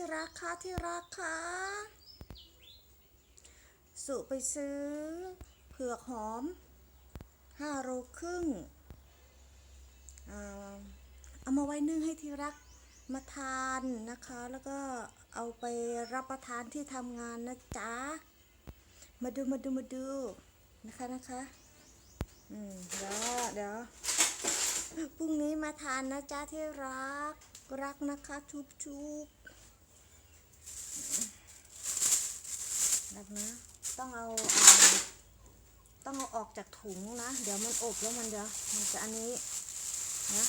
ที่รักคะที่รักคะสุไปซื้อ เผือกหอมห้าโลครึ่งเอามาไว้นึ่งให้ที่รักมาทานนะคะ แล้วก็เอาไปรับประทานที่ทำงานนะจ๊ะ มาดูมาดูมาดูนะคะนะคะอืมเดี๋ยวเดี๋ยวพรุ่งนี้มาทานนะจ๊ะที่รัก รักนะคะชุบชุบ รักนะต้องเอาต้องเอาออกจากถุงนะ เดี๋ยวมันอบแล้วมันเดี๋ยวมันจะอันนี้นะ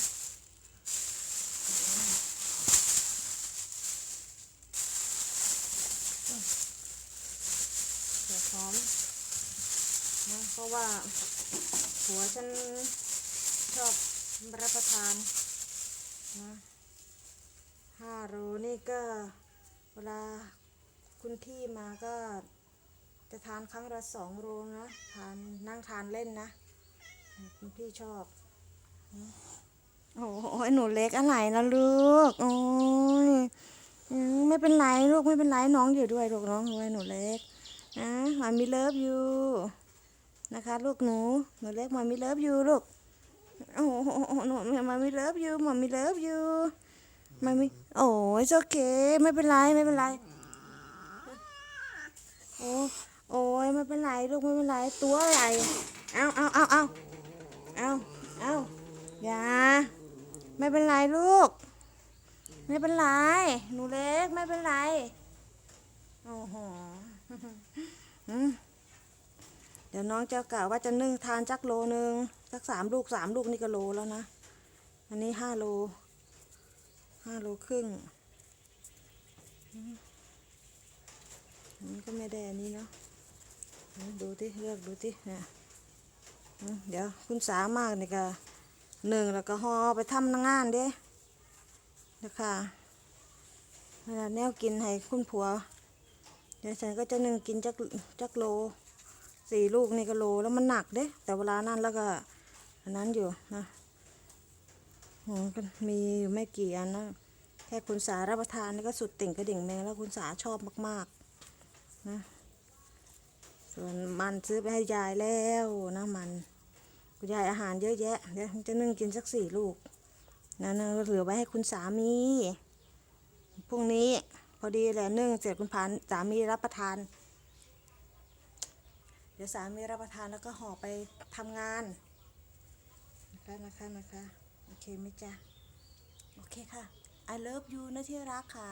เดี๋ยวพร้อมนะเพราะว่าหัวฉันชอบรับประทานนะห้าโลนี่ก็เวลาคุณพี่มาก็ จะทานครั้งละสองโลนะทานนั่งทานเล่นนะคุณพี่ชอบโอ้โหหนูเล็กอะไรนะลูกโอ้ยไม่เป็นไรลูกไม่เป็นไรน้องอยู่ด้วยลูกน้องด้วยหนูเล็กนะมามีเลิฟยูนะคะลูกหนูหนูเล็กมามีเลิฟยูลูกโอ้โหหนูมามีเลิฟยูมามีเลิฟยูมามีโอ้ยโอเคไม่เป็นไรไม่เป็นไรโอ้ โอ้ยไม่เป็นไรลูกไม่เป็นไรตัวใหญ่เอาเอาเอาเอาเอาเอาอย่าไม่เป็นไรลูก ไม่เป็นไรหนูเล็กไม่เป็นไรโอ้โหเดี๋ยวน้องจะกะว่าจะนึ่งทานจักโลนึงสักสามลูกสามลูกนี่ก็โลแล้วนะอันนี้ห้าโลห้าโลครึ่งอันนี้ก็ไม่ได้อันนี้เนาะ ดูที่เลือกดูที่เนี่ยเดี๋ยวคุณสามากนี่ก็หนึ่งแล้วก็ห่อไปทำงานเด้เดี๋ยวค่ะเวลาแนวกินให้คุณผัว เดี๋ยวฉันก็จะหนึ่งกินจักจักโลสี่ลูกนี่ก็โลแล้วมันหนักเด้ แต่เวลานั้นแล้วก็อันนั้นอยู่นะอืมก็มีอยู่ไม่กี่อันนะแค่คุณสารับประทานนี่ก็สุดติ่งกระดิ่งแมงแล้วคุณสาชอบมาก ๆ นะ ส่วนมันซื้อไปให้ยายแล้วนะมันคุณยายอาหารเยอะแยะเดี๋ยวจะนึ่งกินสักสี่ลูกนะนเหลือไว้ให้คุณสามีพรุ่งนี้พอดีแหละนึ่งเสร็จคุณพานสามีรับประทาน เดี๋ยวสามีรับประทานแล้วก็ห่อไปทำงานนะคะนะคะนะคะโอเคไหมจ๊ะโอเคค่ะ I love you นะที่รักค่ะ